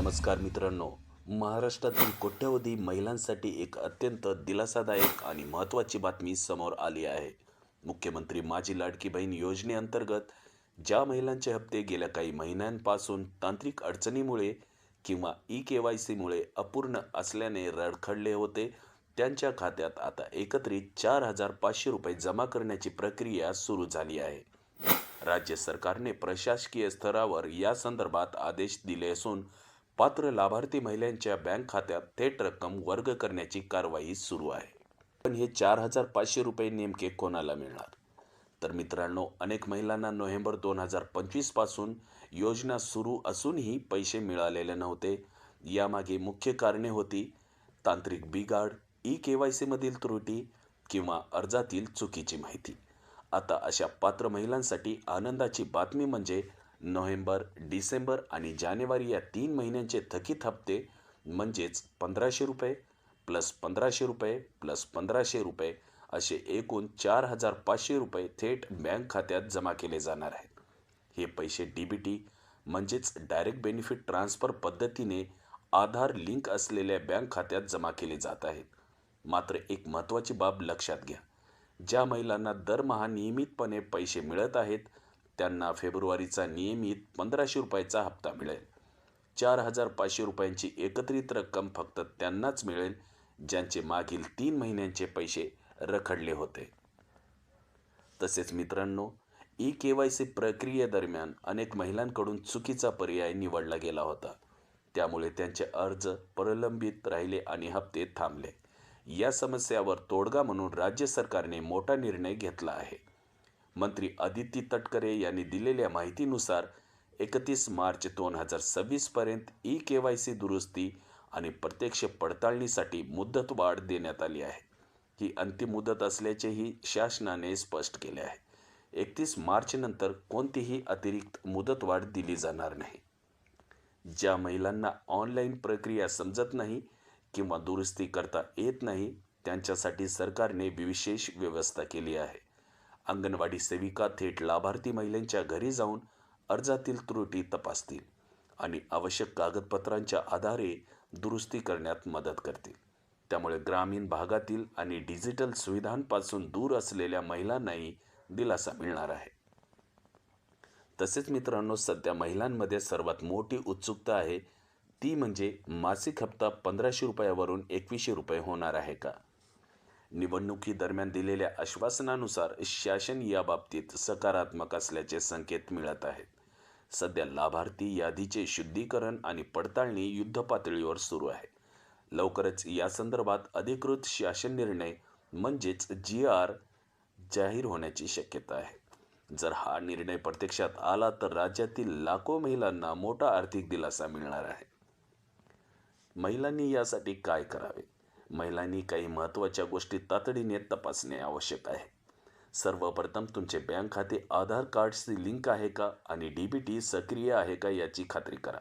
नमस्कार मित्रांनो. महाराष्ट्रातील कोट्यवधी महिलांसाठी एक अत्यंत दिलासादायक आणि महत्त्वाची बातमी समोर आली आहे. मुख्यमंत्री माझी लाडकी बहीण योजनेअंतर्गत ज्या महिलांचे हप्ते गेल्या काही महिन्यांपासून तांत्रिक अडचणीमुळे किंवा ई के वाय सीमुळे अपूर्ण असल्याने रडखडले होते त्यांच्या खात्यात आता एकत्रित चार हजार पाचशे रुपये जमा करण्याची प्रक्रिया सुरू झाली आहे. राज्य सरकारने प्रशासकीय स्तरावर या संदर्भात आदेश दिले असून पात्र लाभार्थी महिलांच्या बँक खात्यात थेट रक्कम वर्ग करण्याची कारवाई सुरू आहे. पण हे चार हजार पाचशे रुपये नेमके कोणाला मिळणार? तर मित्रांनो अनेक महिलांना नोव्हेंबर दोन हजार पंचवीसपासून योजना सुरू असूनही पैसे मिळालेले नव्हते. यामागे मुख्य कारणे होती तांत्रिक बिघाड ई के वाय सीमधील त्रुटी किंवा अर्जातील चुकीची माहिती. आता अशा पात्र महिलांसाठी आनंदाची बातमी म्हणजे नोव्हेंबर डिसेंबर आणि जानेवारी या तीन महिन्यांचे थकीत हप्ते म्हणजेच पंधराशे रुपये प्लस पंधराशे रुपये प्लस पंधराशे रुपये असे एकूण चार हजार पाचशे रुपये थेट बँक खात्यात जमा केले जाणार आहेत. हे पैसे डी बी टी म्हणजेच डायरेक्ट बेनिफिट ट्रान्सफर पद्धतीने आधार लिंक असलेल्या बँक खात्यात जमा केले जात आहेत. मात्र एक महत्त्वाची बाब लक्षात घ्या. ज्या महिलांना दरमहा नियमितपणे पैसे मिळत आहेत त्यांना फेब्रुवारीचा नियमित पंधराशे रुपयाचा हप्ता मिळेल. चार हजार पाचशे रुपयांची एकत्रित रक्कम फक्त त्यांनाच मिळेल ज्यांचे मागील तीन महिन्यांचे पैसे रखडले होते. तसेच मित्रांनो ई के वाय सी प्रक्रियेदरम्यान अनेक महिलांकडून चुकीचा पर्याय निवडला गेला होता. त्यामुळे त्यांचे अर्ज प्रलंबित राहिले आणि हप्ते थांबले. या समस्यावर तोडगा म्हणून राज्य सरकारने मोठा निर्णय घेतला आहे. मंत्री आदित्य तटकरे यांनी दिलेल्या माहितीनुसार एकतीस मार्च दोन हजार सव्वीसपर्यंत ई के वाय सी दुरुस्ती आणि प्रत्यक्ष पडताळणीसाठी मुदतवाढ देण्यात आली आहे. ही अंतिम मुदत असल्याचेही शासनाने स्पष्ट केले आहे. एकतीस मार्चनंतर कोणतीही अतिरिक्त मुदतवाढ दिली जाणार नाही. ज्या महिलांना ऑनलाईन प्रक्रिया समजत नाही किंवा दुरुस्ती करता येत नाही त्यांच्यासाठी सरकारने विशेष व्यवस्था केली आहे. अंगणवाडी सेविका थेट लाभार्थी महिलांच्या घरी जाऊन अर्जातील त्रुटी तपासतील आणि आवश्यक कागदपत्रांच्या आधारे दुरुस्ती करण्यात मदत करतील. त्यामुळे ग्रामीण भागातील आणि डिजिटल सुविधांपासून दूर असलेल्या महिलांनाही दिलासा मिळणार आहे. तसेच मित्रांनो सध्या महिलांमध्ये सर्वात मोठी उत्सुकता आहे ती म्हणजे मासिक हप्ता पंधराशे रुपयावरून एकवीसशे रुपये होणार आहे का? निवडणुकीदरम्यान दिलेल्या आश्वासनानुसार शासन याबाबतीत सकारात्मक असल्याचे संकेत मिळत आहेत. सध्या लाभार्थी यादीचे शुद्धीकरण आणि पडताळणी युद्धपातळीवर सुरू आहे. लवकरच या संदर्भात अधिकृत शासन निर्णय म्हणजेच जी आर जाहीर होण्याची शक्यता आहे. जर हा निर्णय प्रत्यक्षात आला तर राज्यातील लाखो महिलांना मोठा आर्थिक दिलासा मिळणार आहे. महिलांनी यासाठी काय करावे? महिलांनी काही महत्त्वाच्या गोष्टी तातडीने तपासणे आवश्यक आहे. सर्वप्रथम तुमचे बँक खाते आधार कार्डशी लिंक आहे का आणि डी बी टी सक्रिय आहे का याची खात्री करा.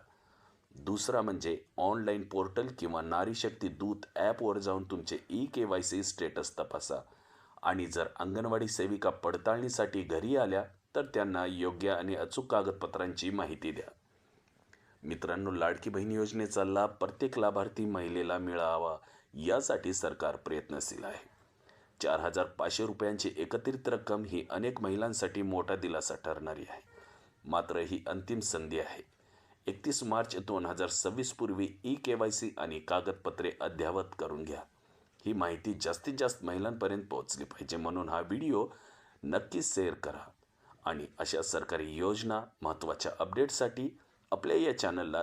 दुसरा म्हणजे ऑनलाईन पोर्टल किंवा नारीशक्ती दूत ॲपवर जाऊन तुमचे E K Y C status तपासा. आणि जर अंगणवाडी सेविका पडताळणीसाठी घरी आल्या तर त्यांना योग्य आणि अचूक कागदपत्रांची माहिती द्या. मित्रांनो लाडकी बहीण योजनेचा लाभ प्रत्येक लाभार्थी महिलेला मिळावा. यासाठी सरकार प्रयत्नशील आहे. चार हजार पाचशे रुपयांची एकत्रित रक्कम ही अनेक महिलांसाठी मोठा दिलासा ठरणारी आहे. मात्र ही अंतिम संधी आहे. एकतीस मार्च दोन हजार सव्वीस पूर्वी ई के वाय सी आणि कागदपत्रे अद्ययावत करून घ्या. ही माहिती जास्तीत जास्त महिलांपर्यंत पोहोचली पाहिजे म्हणून हा व्हिडिओ नक्कीच शेअर करा. आणि अशा सरकारी योजना महत्त्वाच्या अपडेटसाठी आपल्या या चॅनलला